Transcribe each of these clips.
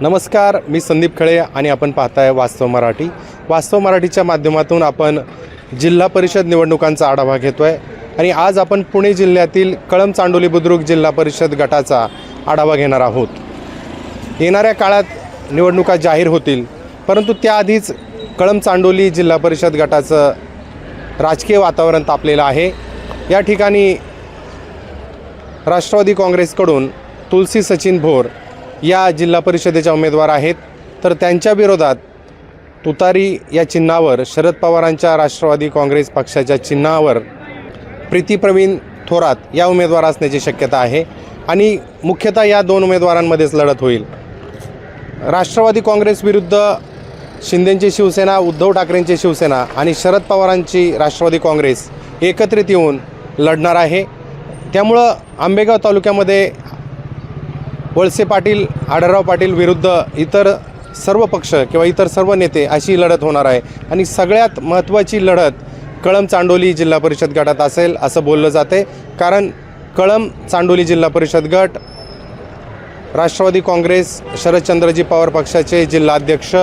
नमस्कार मी संदीप खळे आणि आपण पाहताय वास्तव मराठी. वास्तव मराठीच्या माध्यमातून आपण जिल्हा परिषद निवडणुकांचा आढावा घेतो आहे आणि आज आपण पुणे जिल्ह्यातील कळम चांडोली बुद्रुक जिल्हा परिषद गटाचा आढावा घेणार आहोत. येणाऱ्या काळात निवडणुका जाहीर होतील परंतु त्याआधीच कळम चांडोली जिल्हा परिषद गटाचं राजकीय वातावरण तापलेलं आहे. या ठिकाणी राष्ट्रवादी काँग्रेसकडून तुलसी सचिन भोर या जिल्हा परिषदेच्या उमेदवार आहेत. तर त्यांच्या विरोधात तुतारी या चिन्हावर शरद पवारांच्या राष्ट्रवादी काँग्रेस पक्षाच्या चिन्हावर प्रीती प्रवीण थोरात या उमेदवार असण्याची शक्यता आहे. आणि मुख्यतः या दोन उमेदवारांमध्येच लढत होईल. राष्ट्रवादी काँग्रेस विरुद्ध शिंदेंची शिवसेना उद्धव ठाकरेंची शिवसेना आणि शरद पवारांची राष्ट्रवादी काँग्रेस एकत्रित येऊन लढणार आहे. त्यामुळं आंबेगाव तालुक्यामध्ये वळसे पाटील आढळराव पाटील विरुद्ध इतर सर्व पक्ष किंवा इतर सर्व नेते अशी लढत होणार आहे. आणि सगळ्यात महत्त्वाची लढत कळम चांडोली जिल्हा परिषद गटात असेल असं बोललं जाते. कारण कळम चांडोली जिल्हा परिषद गट राष्ट्रवादी काँग्रेस शरदचंद्रजी पवार पक्षाचे जिल्हाध्यक्ष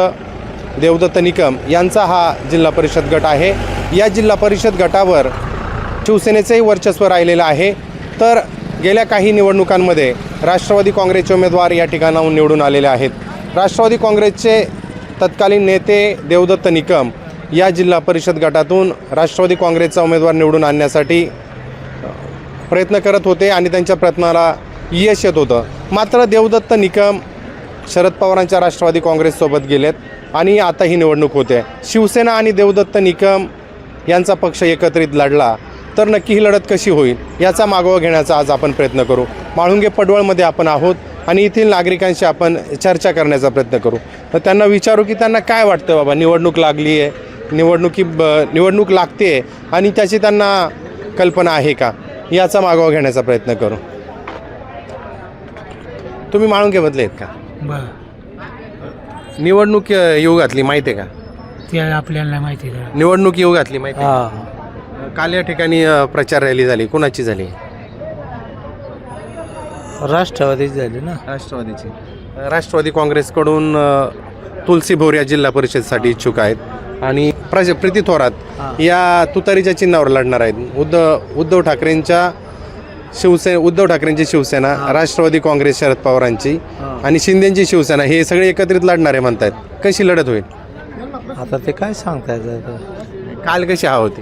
देवदत्त निकम यांचा हा जिल्हा परिषद गट आहे. या जिल्हा परिषद गटावर शिवसेनेचंही वर्चस्व राहिलेलं आहे. तर गेल्या काही निवडणुकांमध्ये राष्ट्रवादी काँग्रेसचे उमेदवार या ठिकाणाहून निवडून आलेले आहेत. राष्ट्रवादी काँग्रेसचे तत्कालीन नेते देवदत्त निकम या जिल्हा परिषद गटातून राष्ट्रवादी काँग्रेसचा उमेदवार निवडून आणण्यासाठी प्रयत्न करत होते आणि त्यांच्या प्रयत्नाला यश येत होतं. मात्र देवदत्त निकम शरद पवारांच्या राष्ट्रवादी काँग्रेससोबत गेलेत आणि आता ही निवडणूक होते. शिवसेना आणि देवदत्त निकम यांचा पक्ष एकत्रित लढला. तर नक्की ही लढत कशी होईल याचा मागोवा घेण्याचा आज आपण प्रयत्न करू. माळुंगे पडवळमध्ये आपण आहोत आणि येथील नागरिकांशी आपण चर्चा करण्याचा प्रयत्न करू. तर त्यांना विचारू की त्यांना काय वाटतं बाबा? निवडणूक लागली आहे निवडणुकी ब निवडणूक लागते आणि त्याची त्यांना कल्पना आहे का? याचा मागोवा घेण्याचा प्रयत्न करू. तुम्ही माळुंगेमधले आहेत का? निवडणूक येऊ घातली माहिती आहे का? ते आपल्याला माहिती आहे. का निवडणूक येऊ घातली माहिती आहे हा का? काल या ठिकाणी अ, प्रचार रॅली झाली. कुणाची झाली? राष्ट्रवादी झाली ना. राष्ट्रवादीची. राष्ट्रवादी काँग्रेसकडून अ, तुलसी भोर या जिल्हा परिषदसाठी इच्छुक आहेत. आणि प्रज प्रीती थोरात या तुतारीच्या चिन्हावर लढणार आहेत. उद्धव उद्धव ठाकरेंच्या शिवसेना उद्धव ठाकरेंची शिवसेना राष्ट्रवादी काँग्रेस शरद पवारांची आणि शिंदेची शिवसेना हे सगळे एकत्रित लढणारे म्हणतात कशी लढत होईल? आता ते काय सांगता येतं काल कशी हवा होती?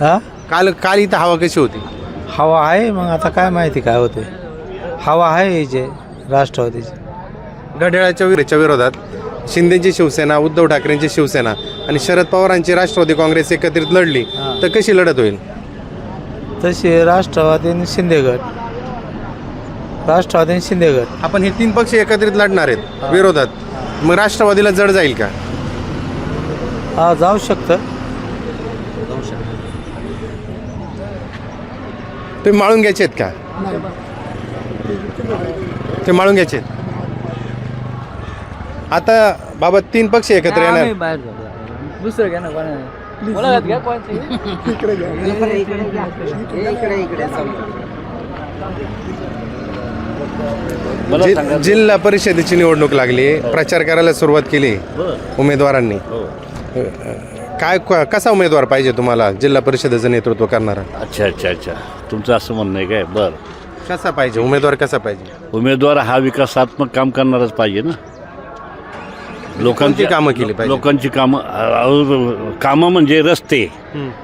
हा? काल काल इथं हवा कशी होती? हवा आहे मग आता काय माहिती काय होते. हवा आहे जे राष्ट्रवादीची. घड्याळाच्या विरोधाच्या विरोधात शिंदेची शिवसेना उद्धव ठाकरेंची शिवसेना आणि शरद पवारांची राष्ट्रवादी काँग्रेस एकत्रित लढली हां. तर कशी लढत होईल? तशी राष्ट्रवादी आणि शिंदेगड राष्ट्रवादी आणि शिंदेगड आपण हे तीन पक्ष एकत्रित लढणार आहेत विरोधात. मग राष्ट्रवादीला जड जाईल का? हा जाऊ शकतं. ते माळून घ्यायचे आहेत का? ते माळून घ्यायचे आहेत. आता बाबा तीन पक्ष एकत्र येणार. दुसरं घ्या ना जिल्हा परिषदेची निवडणूक लागली. प्रचार करायला सुरुवात केली उमेदवारांनी. काय क- कसा उमेदवार पाहिजे तुम्हाला? जिल्हा परिषदेचं नेतृत्व करणारा. अच्छा अच्छा अच्छा. तुमचं असं म्हणणं आहे काय? बरं. कसा पाहिजे? उमेदवार कसा पाहिजे? उमेदवार हा विकासात्मक काम करणारच पाहिजे ना. कोणती कामं केली पाहिजे? लोकांची कामं अ, कामं म्हणजे रस्ते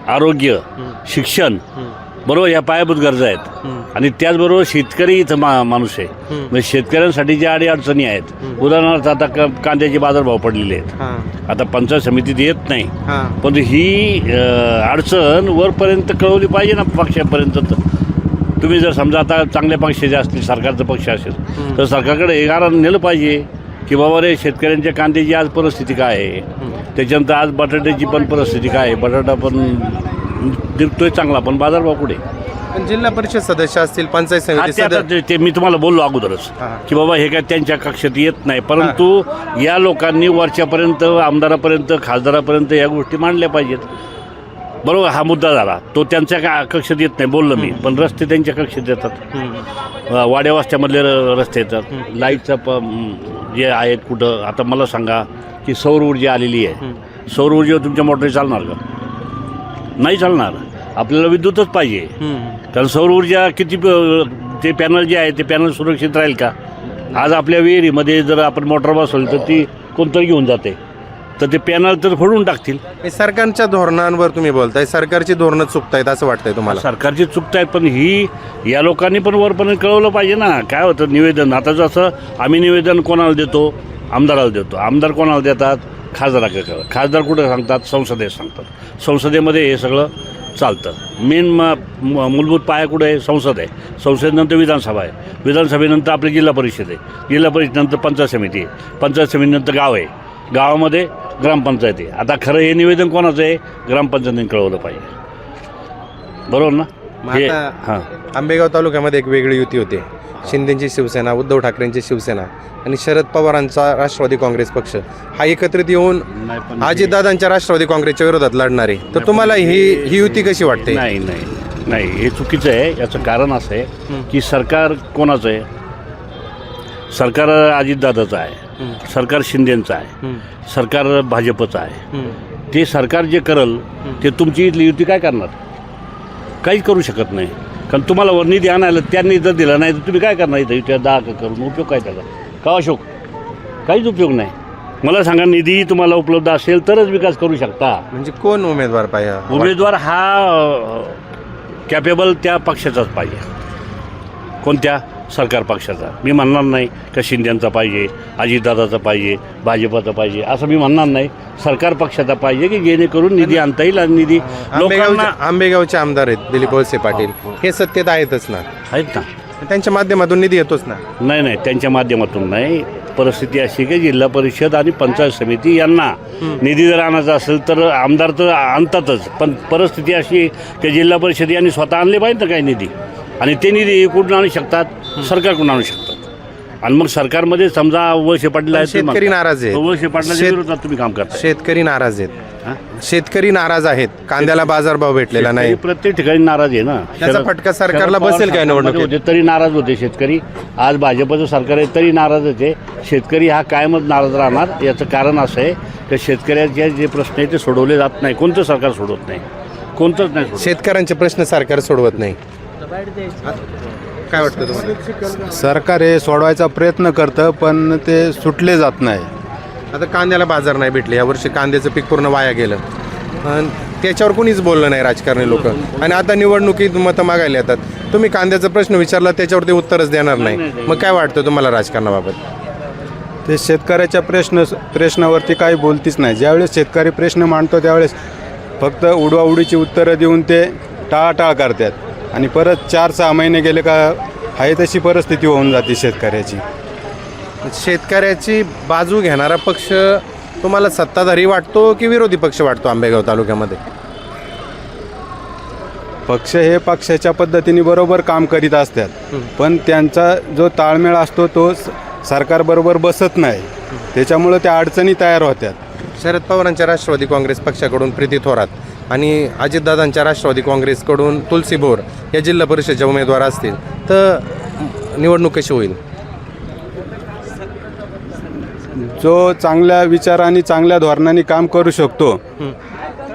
आरोग्य शिक्षण बरोबर या पायाभूत गरजा आहेत. आणि त्याचबरोबर शेतकरी इथं मा माणूस आहे. म्हणजे शेतकऱ्यांसाठी ज्या अडी अडचणी आहेत उदाहरणार्थ आता क- कांद्याचे बाजारभाव पडलेले आहेत. हां. आता पंचायत समितीत येत नाही. पण ही अ, अडचण वरपर्यंत कळवली पाहिजे ना पक्षापर्यंत तर. तुम्ही जर समजा आता चांगल्या पक्षाचे असतील सरकारचा पक्ष असेल तर सरकारकडे कारण नेलं पाहिजे की बाबा रे शेतकऱ्यांच्या कांद्याची आज परिस्थिती काय आहे? त्याच्यानंतर आज बटाट्याची पण परिस्थिती काय आहे? बटाटा पण निघतोय चांगला पण बाजारभाव कुठे? पण जिल्हा परिषद सदस्य असतील पंचायत समिती ते आता सदस्य ते- ते मी तुम्हाला बोललो अगोदरच हा. की बाबा हे काय त्यांच्या कक्षात येत नाही परंतु या लोकांनी वरच्यापर्यंत आमदारापर्यंत खासदारापर्यंत या गोष्टी मांडल्या पाहिजेत. बरोबर हा मुद्दा झाला. तो त्यांच्या का कक्षेत येत नाही बोललो मी. पण रस्ते त्यांच्या कक्षेत येतात. अ, वाड्या वस्त्यामधले र- रस्ते येतात. लाईटचं प म, जे आहेत कुठं आता मला सांगा की सौर ऊर्जा आलेली आहे. सौर ऊर्जेवर तुमच्या मोटरी चालणार का? नाही चालणार. आपल्याला विद्युतच पाहिजे. कारण सौर ऊर्जा किती प- ते पॅनल जे आहे ते पॅनल सुरक्षित राहील का? आज आपल्या विहिरीमध्ये जर आपण मोटर बसवली तर ती कोणतरी घेऊन जाते. तर ते पॅनल तर फोडून टाकतील. हे सरकारच्या धोरणांवर तुम्ही बोलताय सरकारची धोरणं चुकतायत असं वाटतंय तुम्हाला. सरकारची चुकत आहेत पण ही या लोकांनी पण वरपर्यंत कळवलं पाहिजे ना. काय होतं निवेदन. आता जसं आम्ही निवेदन कोणाला देतो? आमदाराला देतो. आमदार कोणाला देतात? खासदाराकडे करतात खासदार कुठं सांगतात? संसदेत सांगतात. संसदेमध्ये हे सगळं चालतं. मेन म मूलभूत पाया कुठे आहे? संसद आहे. संसदेनंतर विधानसभा आहे. विधानसभेनंतर आपली जिल्हा परिषद आहे. जिल्हा परिषदेनंतर पंचायत समिती आहे. पंचायत समितीनंतर गाव आहे. गावामध्ये ग्रामपंचायत आहे. आता खरं हे निवेदन कोणाचं आहे? ग्रामपंचायतीने कळवलं पाहिजे. बरोबर ना? हे हां. आंबेगाव तालुक्यामध्ये एक वेगळी युती होते. शिंदेची शिवसेना उद्धव ठाकरेंची शिवसेना आणि शरद पवारांचा राष्ट्रवादी काँग्रेस पक्ष. हा एकत्रित येऊन अजितदादांच्या राष्ट्रवादी काँग्रेसच्या विरोधात लढणार. आहे तर तुम्हाला ही ही युती कशी वाटते? नाही नाही नाही. हे चुकीचं आहे. याचं कारण असं आहे की सरकार कोणाचं आहे? सरकार अजितदादाचं आहे. सरकार शिंदेचं आहे. सरकार भाजपचं आहे. ते सरकार जे करल ते तुमची इथली युती काय करणार? काहीच करू शकत नाही. कारण तुम्हाला वर निधी आणायला त्यांनी जर दिला नाही तर तुम्ही काय करणार इथं? युत्या दहा करून उपयोग काय त्याचा? का अशोक? काहीच उपयोग नाही. मला सांगा निधी तुम्हाला उपलब्ध असेल तरच विकास करू शकता. म्हणजे कोण उमेदवार पाहिजे? उमेदवार हा कॅपेबल त्या पक्षाचाच पाहिजे. कोणत्या? सरकार पक्षाचा. मी म्हणणार नाही का शिंद्यांचा पाहिजे अजितदादाचा पाहिजे भाजपाचा पाहिजे असं मी म्हणणार नाही. सरकार पक्षाचा पाहिजे की जेणेकरून निधी आणता येईल आणि निधी लोकांना आंबेगावचे आमदार आहेत दिलीप वळसे पाटील. हे सत्तेत आहेतच ना. आहेत ना. त्यांच्या माध्यमातून निधी येतोच ना. नाही नाही त्यांच्या माध्यमातून नाही. परिस्थिती अशी की जिल्हा परिषद आणि पंचायत समिती यांना निधी जर आणायचा असेल तर आमदार तर आणतातच. पण परिस्थिती अशी की जिल्हा परिषद यांनी स्वतः आणले पाहिजे ना काही निधी? आणि ते निधी कुठून आणू शकतात? सरकारकडून आणू शकतात? आणि मग सरकारमध्ये समजा वळसे पाटील आहेत शेतकरी. नाराज आहेत. वळसे पाटलाच्या शेत- विरोधात तुम्ही काम करता शेतकरी नाराज आहेत. शेतकरी नाराज आहेत. कांद्याला बाजारभाव भेटलेला नाही. प्रत्येक ठिकाणी नाराज आहे ना. त्याचा शरद- फटका सरकारला शरद पवार बसेल काय सरकारमध्ये निवडणुकीत? होते तरी नाराज होते शेतकरी. आज भाजपचं सरकार आहे तरी नाराजच आहे. शेतकरी हा कायमच नाराज राहणार. याचं कारण असं आहे की शेतकऱ्याचे जे प्रश्न आहेत ते सोडवले जात नाही. कोणतं सरकार सोडवत नाही? कोणतंच नाही सोडवत. शेतकऱ्यांचे प्रश्न सरकार सोडवत नाही. काय वाटतं तुम्हाला? सरकार हे सोडवायचा प्रयत्न करतं पण ते सुटले जात नाही. आता कांद्याला बाजार नाही भेटले. यावर्षी कांद्याचं पीक पूर्ण वाया गेलं. अन् त्याच्यावर कोणीच बोललं नाही राजकारणी लोक. आणि आता निवडणुकीत मतं मागायला येतात. तुम्ही कांद्याचा प्रश्न विचारला त्याच्यावर ते उत्तरच देणार नाही. मग काय वाटतं तुम्हाला राजकारणाबाबत? ते शेतकऱ्याच्या प्रश्न प्रश्नावरती काही बोलतीच नाही. ज्यावेळेस शेतकरी प्रश्न मांडतो त्यावेळेस फक्त उडवाउडीची उत्तरं देऊन ते टाळाटाळ करतात. आणि परत चार सहा महिने गेले का आहे तशी परिस्थिती होऊन जाते शेतकऱ्याची. शेतकऱ्याची बाजू घेणारा पक्ष तुम्हाला सत्ताधारी वाटतो की विरोधी पक्ष वाटतो आंबेगाव तालुक्यामध्ये? पक्ष हे पक्षाच्या पद्धतीने बरोबर काम करीत असतात. पण त्यांचा जो ताळमेळ असतो तो सरकारबरोबर बसत नाही. त्याच्यामुळं त्या अडचणी तयार होत्यात. शरद पवारांच्या राष्ट्रवादी काँग्रेस पक्षाकडून प्रीती थोरात. आणि अजितदादांच्या राष्ट्रवादी काँग्रेसकडून तुलसी भोर या जिल्हा परिषदेच्या उमेदवार असतील. तर निवडणूक कशी होईल? जो चांगल्या विचारांनी चांगल्या धोरणांनी काम करू शकतो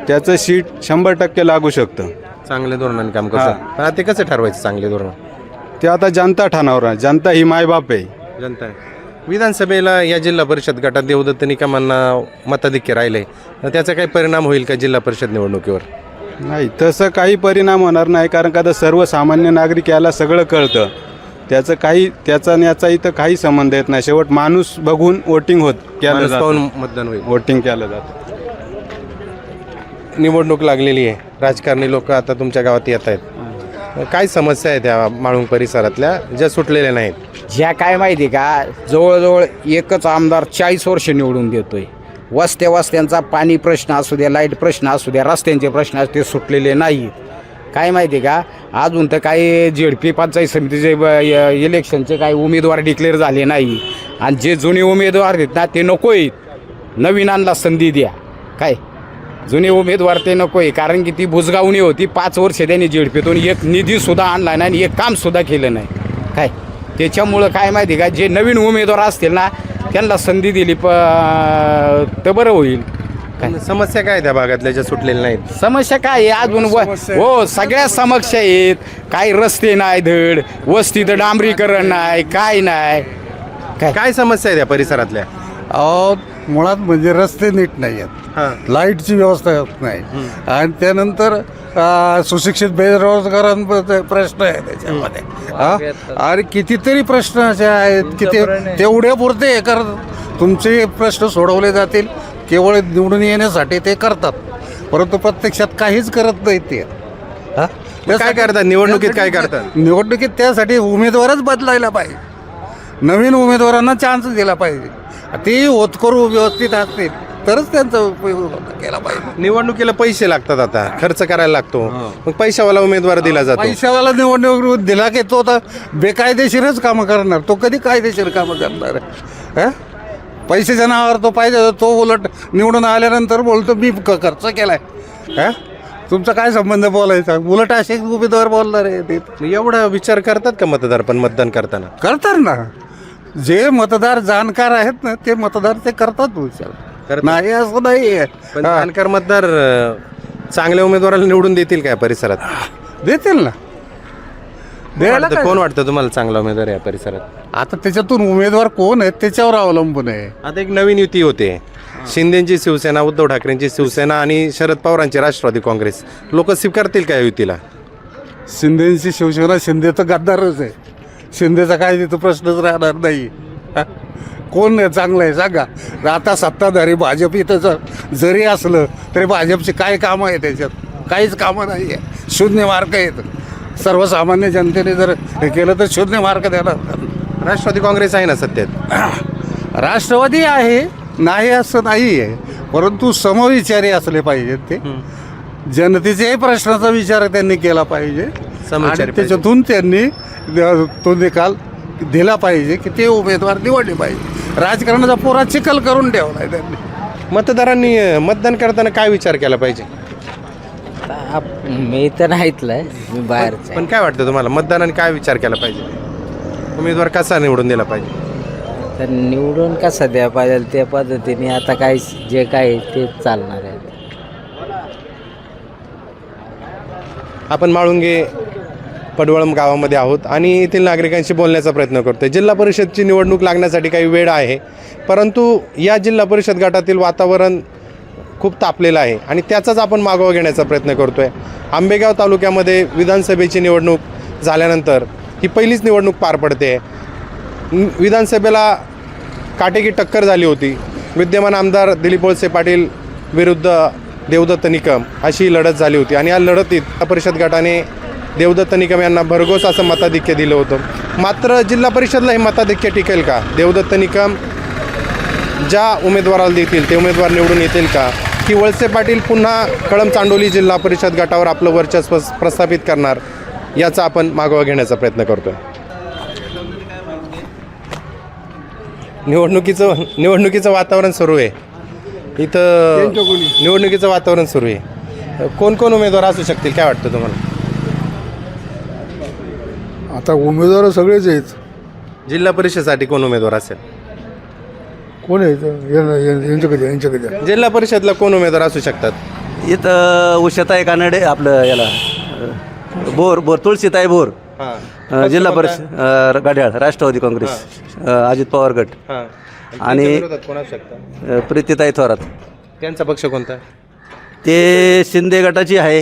त्याचं सीट शंभर टक्के लागू शकतं. चांगले धोरणाने काम करतात पण आता ते कसं ठरवायचं चांगले धोरण? ते आता जनता ठाणावर जनता ही मायबाप आहे. जनता आहे. विधानसभेला या जिल्हा परिषद गटात देवदत्त निकमांना मताधिक्य राहिले. तर त्याचा काही परिणाम होईल का जिल्हा परिषद निवडणुकीवर? नाही तसं काही परिणाम होणार नाही कारण का आता सर्वसामान्य नागरिक याला सगळं कळतं. त्याचं काही त्याचा आणि याचा इथं काही संबंध येत नाही. शेवट माणूस बघून वोटिंग होत केलं माणूस पाहून जातं मतदान होईल. वोटिंग केलं जातं. निवडणूक लागलेली आहे. राजकारणी लोक आता तुमच्या गावात येत आहेत. काय समस्या आहेत त्या माळुंग परिसरातल्या? ज्या सुटलेल्या नाहीत. ज्या काय माहिती का? जवळजवळ एकच आमदार चाळीस वर्ष निवडून देतोय. वस्त्या वस्त्यांचा पाणी प्रश्न असू द्या लाइट प्रश्न असू द्या रस्त्यांचे प्रश्न असू ते सुटलेले नाहीत. काय माहिती का? अजून तर काही झेडपी पंचायत समितीचे इलेक्शनचे काही उमेदवार डिक्लेअर झाले नाही. आणि जे जुने उमेदवार आहेत ना ते नको आहेत नवीनांना संधी द्या. काय? जुने उमेदवार ते नको आहे कारण की ती भुजगावणी होती. पाच वर्ष त्यांनी जेडपीतून एक निधीसुद्धा आणला नाही आणि एक कामसुद्धा केलं नाही. काय? त्याच्यामुळं काय माहिती का जे नवीन उमेदवार असतील ना त्यांना संधी दिली प तर बरं होईल. काय? समस्या काय त्या भागातल्या ज्या सुटलेल्या नाहीत? समस्या काय आहे? अजून व हो सगळ्या समस्या आहेत. काही रस्ते नाही धड वस्तीत डांबरीकरण नाही काय नाही. काय? काय समस्या आहे त्या परिसरातल्या? अहो मुळात म्हणजे रस्ते नीट नाही हां. आहेत लाईटची व्यवस्था होत नाही आणि त्यानंतर अ, सुशिक्षित बेरोजगारांबद्दल प्रश्न आहे त्याच्यामध्ये हा? आणि कितीतरी प्रश्न असे आहेत की ते तेवढे पुरते हे कर तुमचे प्रश्न सोडवले जातील केवळ निवडून येण्यासाठी ते करतात परंतु प्रत्यक्षात काहीच करत नाही ते हा? काय करतात? निवडणुकीत काय करतात? निवडणुकीत त्यासाठी उमेदवारच बदलायला पाहिजे नवीन उमेदवारांना चान्स दिला पाहिजे ते होतकरू व्यवस्थित असतील तरच त्यांचा उपयोग केला पाहिजे. निवडणुकीला पैसे लागतात आता खर्च करायला लागतो. मग पैशावाला उमेदवार दिला जातो. पैशावाला निवडणूक दिला की तो तर बेकायदेशीरच कामं करणार. तो कधी कायदेशीर कामं करणार? आहे हं? पैशाच्या नावावर तो पाहिजे तो उलट निवडून आल्यानंतर बोलतो मी क- खर्च केलाय. हं? तुमचा काय संबंध बोलायचा? उलट असे उमेदवार बोलणार आहे ते एवढा विचार करतात का मतदार पण मतदान करताना? करतात ना. जे मतदार जाणकार आहेत ना ते मतदार ते करतात विचार. करतात. नाही असं नाही. पण जाणकार मतदार अं, चांगल्या उमेदवाराला निवडून देतील काय परिसरात? देतील ना. द्यायला वाटतं- काय? कोण वाटतं तुम्हाला चांगला उमेदवार या परिसरात? आता त्याच्यातून उमेदवार कोण आहेत त्याच्यावर अवलंबून आहे. आता एक नवीन युती होते. शिंदेची शिवसेना उद्धव ठाकरेंची शिवसेना आणि शरद पवारांची राष्ट्रवादी काँग्रेस. लोक स्वीकारतील का या युतीला? शिंदेची शिवसेना शिंदे तर गद्दारच आहे. शिंदेचा काय तिथं प्रश्नच राहणार नाही. हा? कोण चांगलं आहे सांगा. आता सत्ताधारी भाजप इथं जर जरी असलं तरी भाजपचे काय कामं आहे त्याच्यात काहीच कामं नाही आहे. शून्य मार्क आहेत. सर्वसामान्य जनतेने जर हे केलं तर शून्य मार्क देणार राष्ट्रवादी काँग्रेस आहे ना सत्तेत? राष्ट्रवादी आहे नाही असं नाही आहे. परंतु समविचारी असले पाहिजेत ते. जनतेच्याही प्रश्नाचा विचार त्यांनी केला पाहिजे. त्याच्यातून त्यांनी तो निकाल दिला पाहिजे की ते उमेदवार निवडले पाहिजे. राजकारणाचा पुरा चिखल करून ठेवला आहे त्यांनी. मतदारांनी अं, मतदान करताना काय विचार केला पाहिजे? आप- मी तर नाही इथलं मी बाहेरच आहे पण काय वाटतं तुम्हाला? मतदारांनी काय विचार केला पाहिजे? उमेदवार कसा निवडून दिला पाहिजे? तर निवडून कसं द्या पाहिजे त्या पद्धतीने आता काय जे काय तेच चालणार आहे. आपण माळुंगे पडवळम गावामध्ये आहोत आणि येथील नागरिकांशी बोलण्याचा प्रयत्न करतोय. जिल्हा परिषदची निवडणूक लागण्यासाठी काही वेळ आहे परंतु या जिल्हा परिषद गटातील वातावरण खूप तापलेलं आहे आणि त्याचाच आपण मागोवा घेण्याचा प्रयत्न करतोय. आंबेगाव तालुक्यामध्ये विधानसभेची निवडणूक झाल्यानंतर ही पहिलीच निवडणूक पार पडते. विधानसभेला काटेकी टक्कर झाली होती. विद्यमान आमदार दिलीप वळसे पाटील विरुद्ध देवदत्त निकम अशी लढत झाली होती आणि या लढतीत परिषद गटाने देवदत्त निकम यांना भरघोस असं मताधिक्य दिलं होतं. मात्र जिल्हा परिषदला हे मताधिक्य टिकेल का? देवदत्त निकम ज्या उमेदवाराला देतील ते उमेदवार निवडून येतील का? की वळसे पाटील पुन्हा कळम चांडोली जिल्हा परिषद गटावर आपलं वर्चस्व प्रस्थापित करणार? याचा आपण मागोवा घेण्याचा प्रयत्न करतोय. निवडणुकीचं निवडणुकीचं वातावरण सुरू आहे. इथं निवडणुकीचं वातावरण सुरू आहे. कोण कोण उमेदवार असू शकतील? काय वाटतं तुम्हाला? आता उमेदवार सगळेच आहेत. जिल्हा परिषदेसाठी कोण उमेदवार असेल? कोण आहेत? यांच्याकडे यांच्याकडे जिल्हा परिषदला कोण उमेदवार असू शकतात? इथं उषाताई कानडे आपलं याला अ, बोर बोर तुळशीताई बोर. अ, जिल्हा परिषद अ, गाड्याळ राष्ट्रवादी काँग्रेस अ, अजित पवार गट. आणि- कोण असू शकतं? अ, प्रीतीताई थोरात. त्यांचा पक्ष कोणता? ते शिंदे गटाची आहे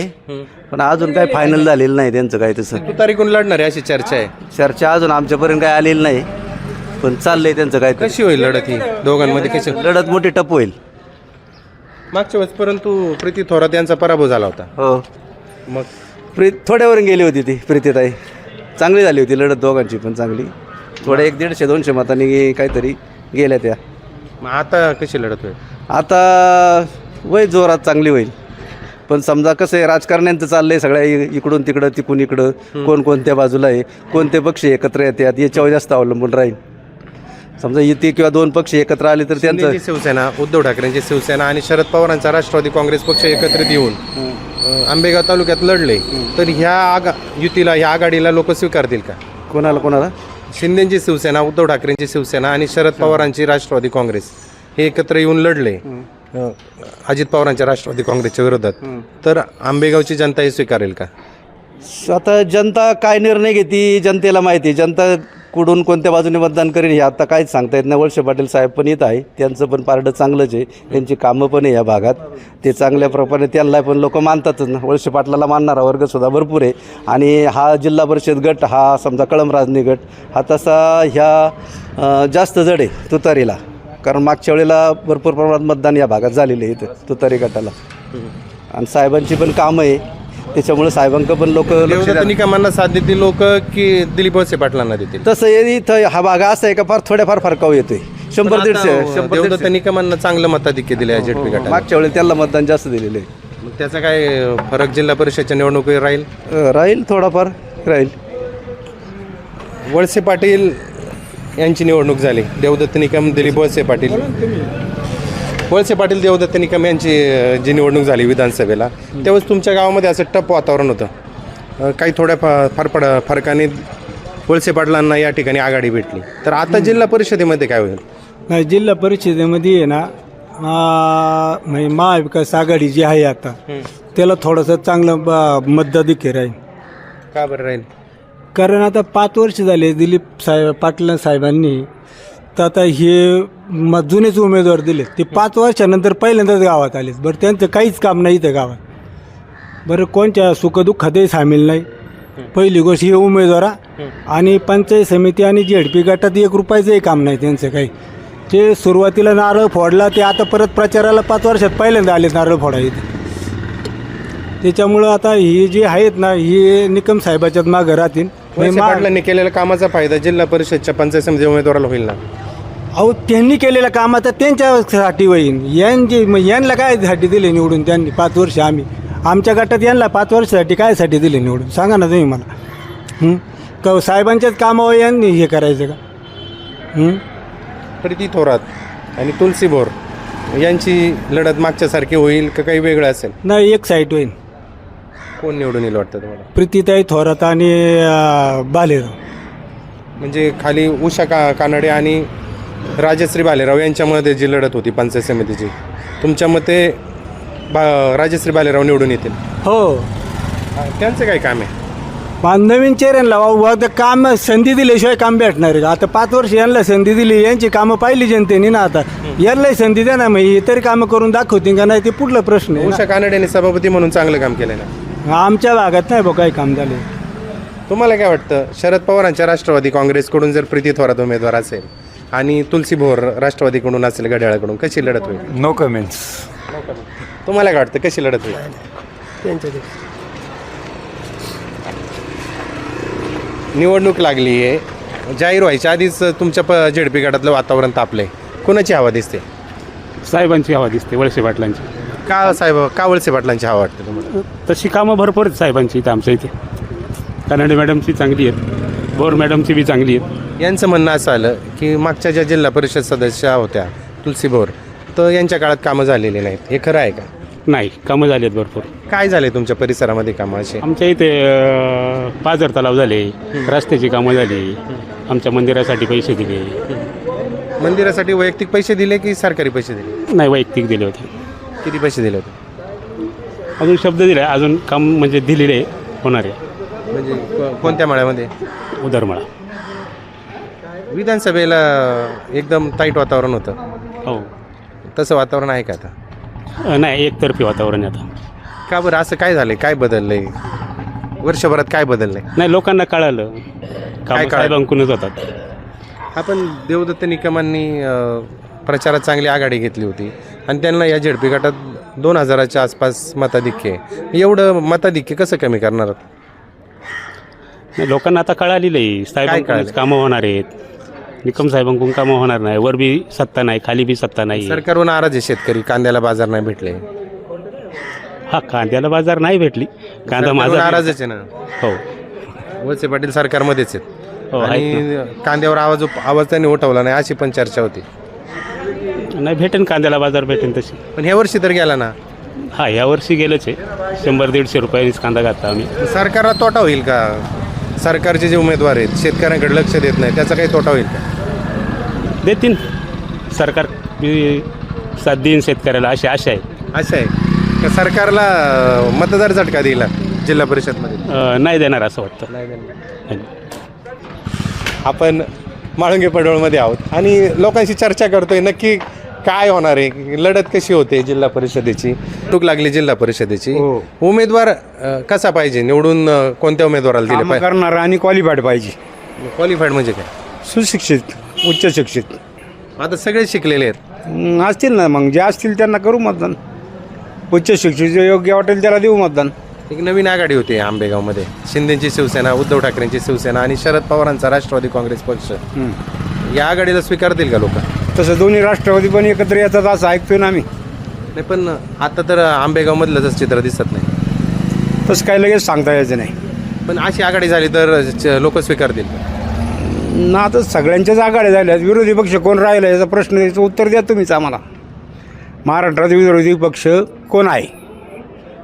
पण अजून काय फायनल झालेलं नाही त्यांचं काय तसं. तुतारी कोण लढणार आहे अशी चर्चा आहे? चर्चा अजून आमच्यापर्यंत काय आलेली नाही पण चाललंय त्यांचं काय कशी होईल लढत ही? दोघांमध्ये कशी लढत मोठी टप होईल. मागच्या वेळेस परंतु प्रीती थोरात यांचा पराभव झाला होता. हो. मग? प्री थोड्यावर गेली होती ती प्रीतीताई. चांगली झाली होती लढत दोघांची पण चांगली. थोड्या एक दीडशे दोनशे मतांनी काहीतरी गेल्या त्या. मग आता कशी लढत होईल? आता वय जोरात चांगली होईल. पण समजा कसं आहे राजकारण्यांचं चाललंय सगळ्या इ- इकडून तिकडं तिकून इकडं कोण कोणत्या बाजूला आहे कोणते पक्ष एकत्र येतात याच्यावर जास्त अवलंबून राहील. समजा युती किंवा दोन पक्ष एकत्र आले तर त्यांचं शिंदेची शिवसेना उद्धव ठाकरेंची शिवसेना आणि शरद पवारांचा राष्ट्रवादी काँग्रेस पक्ष एकत्रित येऊन अ, आंबेगाव तालुक्यात लढले तर ह्या आगा युतीला ह्या आघाडीला लोक स्वीकारतील का? कोणाला कोणाला? शिंदेची शिवसेना उद्धव ठाकरेंची शिवसेना आणि शरद पवारांची राष्ट्रवादी काँग्रेस हे एकत्र येऊन लढले. अ, अजित पवारांच्या राष्ट्रवादी काँग्रेसच्या विरोधात. तर आंबेगावची जनता हे स्वीकारेल का? आता जनता काय निर्णय घेते जनतेला माहिती आहे. जनता कुठून कोणत्या बाजूने मतदान करेल हे आता काहीच सांगता येत नाही. वळसे पाटील साहेब पण येत आहे. त्यांचं पण पारडं चांगलंच आहे. त्यांची कामं पण आहे या भागात. ते चांगल्या प्रकारे त्यांना पण लोक मानतातच. ना वळसे पाटलाला मानणारा वर्गसुद्धा भरपूर आहे. आणि हा जिल्हा परिषद गट हा समजा कळमराजनी गट हा तसा ह्या अं, जास्त जड आहे तुतारीला. कारण मागच्या वेळेला भरपूर प्रमाणात मतदान या भागात झालेलं आहे इथं तुतारी गटाला. आणि साहेबांची पण कामं आहे. त्याच्यामुळे साहेबांक पण लोक निकमांना साथ देतील लोक की दिलीप वळसे पाटलांना देतील? तसं हे इथं हा भाग असा आहे का फार थोड्याफार फरकाव येतोय. शंभर दीडशे शंभर देवदत्त दीडशे. निकमांना चांगलं मताधिक्य दिले आहे जेटपी गटाला मागच्या वेळेला त्यांना मतदान जास्त दिलेलं आहे. मग त्याचा काय फरक जिल्हा परिषदच्या निवडणुकीवर राहील? अं, राहील थोडाफार राहील. वळसे पाटील यांची निवडणूक झाली. देवदत्त निकम दिलीप वळसे पाटील. वळसे पाटील देवदत्त निकम यांची अ, जी निवडणूक झाली विधानसभेला त्यावेळेस तुमच्या गावामध्ये असं टप वातावरण होतं. अ, काही थोड्या फा फार पड फरकाने वळसे पाटलांना या ठिकाणी आघाडी भेटली. तर आता जिल्हा परिषदेमध्ये काय होईल? नाही जिल्हा परिषदेमध्ये आहे ना आ, म्हणजे महाविकास आघाडी जी आहे आता त्याला थोडंसं चांगलं ब- मतदाधिक्य राहील. का बरं राहील? कारण आता पाच वर्ष झाले दिलीप साहेब पाटील साहेबांनी. तर आता हे म जुनेच उमेदवार दिले ते पाच वर्षानंतर पहिल्यांदाच गावात आलेत. बरं त्यांचं काहीच काम नाही इथं गावात. बरं कोणत्या सुखदुःखातही सामील नाही. पहिली गोष्ट हे उमेदवारा आणि पंचायत समिती आणि झेडपी गटात एक रुपयाचंही काम नाही त्यांचं काही. ते सुरुवातीला नारळ फोडला ते आता परत प्रचाराला पाच वर्षात पहिल्यांदा आले नारळ फोडा इथे. त्याच्यामुळं आता ही जी आहेत ना ही निकम साहेबाच्यात मागं राहतील. वळसे पाटलांनी केलेल्या कामाचा फायदा जिल्हा परिषदच्या पंचायत समिती उमेदवाराला होईल ना? अहो त्यांनी केलेलं काम आता त्यांच्यासाठी होईन. यांची मग यांना काय साठी दिले निवडून त्यांनी पाच वर्ष आम्ही? आमच्या गटात यांना पाच वर्षासाठी कायसाठी दिले निवडून? सांगा ना तुम्ही मला. हं? का साहेबांच्याच कामावर यांनी हे करायचं का? हं? प्रीती थोरात आणि तुलसी बोर यांची लढत मागच्यासारखी होईल का काही वेगळं असेल? नाही एक साईट होईन. कोण निवडून येईल वाटतं तुम्हाला? प्रीतीताई थोरात आणि अं, बालेराव. म्हणजे खाली उषा का कानडे आणि राजश्री बालेराव यांच्यामध्ये जी लढत होती पंचायत समितीची तुमच्या मते बा राजश्री बालेराव निवडून येतील? हो. त्यांचं काय काम आहे? मा- नवीन चेहऱ्यांना वा तर काम संधी दिल्याशिवाय काम भेटणार आहे. का आता पाच वर्ष यांना संधी दिली यांची कामं पाहिली जनतेने ना आता. यांनाही संधी द्या ना मग हे तरी कामं करून दाखवतील का नाही ते पुढला प्रश्न आहे उषा कानडेने सभापती म्हणून चांगलं काम केलं ना. आमच्या भागात नाही भाऊ काही काम झाले. तुम्हाला काय वाटतं? शरद पवारांच्या राष्ट्रवादी काँग्रेसकडून जर प्रीती थोरात उमेदवार असेल आणि तुलसी भोर राष्ट्रवादीकडून असेल घड्याळाकडून कशी लढत होईल? नो कमेंट्स तुम्हाला काय वाटतं? कशी लढत होईल? निवडणूक लागली आहे. जाहीर व्हायच्या आधीच तुमच्या प झेडपी गटातलं वातावरण तापलंय. कोणाची हवा दिसते? साहेबांची हवा दिसते वळसे पाटलांची. का साहेब का वळसे पाटलांची हवा वाटते तुम्हाला? तशी कामं भरपूर आहेत साहेबांची इथं आमच्या इथे. कानडे मॅडमची चांगली आहेत. बोर मॅडमची बी चांगली आहेत. यांचं म्हणणं असं आलं की मागच्या ज्या जिल्हा परिषद सदस्या होत्या तुलसी भोर तर यांच्या काळात कामं झालेली नाहीत. हे खरं आहे का? नाही कामं झाली आहेत भरपूर. काय झाले तुमच्या परिसरामध्ये कामं असे? आमच्या इथे अं, पाझर तलाव झाले रस्त्याची कामं झाली आमच्या मंदिरासाठी पैसे दिले. मंदिरासाठी वैयक्तिक पैसे दिले की सरकारी पैसे दिले? नाही वैयक्तिक दिले होते. किती पैसे दिले होते? अजून शब्द दिले अजून काम म्हणजे दिलेले होणार. आहे म्हणजे को- कोणत्या मळ्यामध्ये? उदरमळा. विधानसभेला एकदम टाईट वातावरण होतं. हो. तसं वातावरण आहे का आता? अं, नाही एकतर्फी वातावरण आहे आता. का बरं असं काय झालंय? काय बदललंय? वर्षभरात काय बदललंय? नाही लोकांना कळालं. काय काम कळालं? साहेबांकडूनच होतात. आपण देवदत्त निकमांनी अं, प्रचारात चांगली आघाडी घेतली होती. आणि त्यांना या झेडपी गटात दोन हजाराच्या आसपास मताधिक्य आहे. एवढं मताधिक्य कसं कमी करणार? नाही लोकांना आता कळालेलं आहे? साहेबांकडूनच कामं होणार आहेत. निकम साहेबांकडून कामं होणार नाही. वर बी सत्ता नाही खाली बी सत्ता नाही. सरकारवर नाराज आहे शेतकरी कांद्याला बाजार नाही भेटले. हा कांद्याला बाजार नाही भेटली. कांदा सरकारवर माझा नाराजच आहे ना? हो. वळसे पाटील सरकारमध्येच आहेत. हो आहेत आणि कांद्यावर आवाज आवाज त्यांनी उठवला नाही अशी पण चर्चा होती. नाही भेटेन कांद्याला बाजार भेटेन तशी. पण ह्या वर्षी तर गेला ना? हा यावर्षी गेलंच आहे. शंभर दीडशे रुपयानीच कांदा घातला आम्ही. सरकारला तोटा होईल का? सरकारचे जे उमेदवार आहेत शेतकऱ्यांकडे लक्ष देत नाही त्याचा काही तोटा होईल का? देतीन सरकार बी साथ देईन शेतकऱ्याला अशी आशा आहे. असं आहे. का सरकारला अं, मतदार झटका दिला जिल्हा परिषदमध्ये? अं, नाही देणार असं वाटतं. नाही. आपण माळुंगे पडवळमध्ये आहोत आणि लोकांशी चर्चा करतोय. नक्की काय होणार आहे? लढत कशी होते जिल्हा परिषदेची? टूक लागली जिल्हा परिषदेची. उमेदवार अं, कसा पाहिजे? निवडून अं, कोणत्या उमेदवाराला दिले पाहिजे? करणार आणि क्वालिफाईड पाहिजे. क्वालिफाईड म्हणजे काय? सुशिक्षित उच्च शिक्षित. आता सगळे शिकलेले आहेत. हं, असतील ना मग. जे असतील त्यांना करू मतदान. उच्च शिक्षित जे योग्य वाटेल त्याला देऊ मतदान. एक नवीन आघाडी होती आंबेगावमध्ये. शिंदेची शिवसेना उद्धव ठाकरेंची शिवसेना आणि शरद पवारांचा राष्ट्रवादी काँग्रेस पक्ष. या आघाडीला स्वीकारतील का लोक? तसं दोन्ही राष्ट्रवादी पण एकत्र येतात असं ऐकतोय ना आम्ही. नाही पण आता तर आंबेगावमधलं चित्र दिसत नाही. तसं काही लगेच सांगता यायचं नाही. पण अशी आघाडी झाली तर लोक स्वीकारतील? ना आता सगळ्यांच्याच आघाड्या झाल्यात. विरोधी पक्ष कोण राहिला याचा प्रश्न याचं उत्तर द्या तुम्हीच आम्हाला. महाराष्ट्रात विरोधी पक्ष कोण आहे?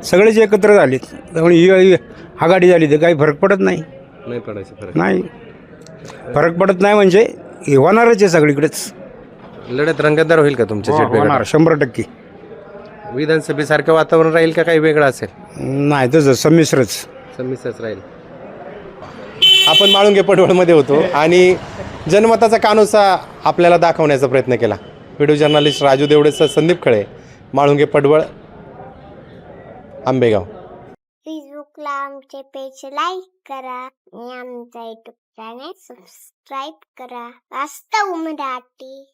सगळेच एकत्र झालेत. त्यामुळे ही ही आघाडी झाली तर काही फरक पडत नाही. नाही पडायचं फरक. नाही. फरक पडत नाही म्हणजे हे होणारच आहे सगळीकडेच. लढत रंगतदार होईल का तुमच्या हो, होणार शंभर टक्के. विधानसभेसारखं वातावरण राहील का काही वेगळं असेल? नाही तसं संमिश्रच. संमिश्रच राहील. आपण माळुंगे पडवळमध्ये होतो आणि जनमताचा कानोसा आपल्याला दाखवण्याचा प्रयत्न केला. व्हिडिओ जर्नलिस्ट राजू देवडेसह संदीप खळे माळुंगे पडवळ आंबेगाव. फेसबुकला आमचे पेज लाईक करा आणि आमचा युट्यूब चॅनेल सबस्क्राईब करा. वास्तव मराठी.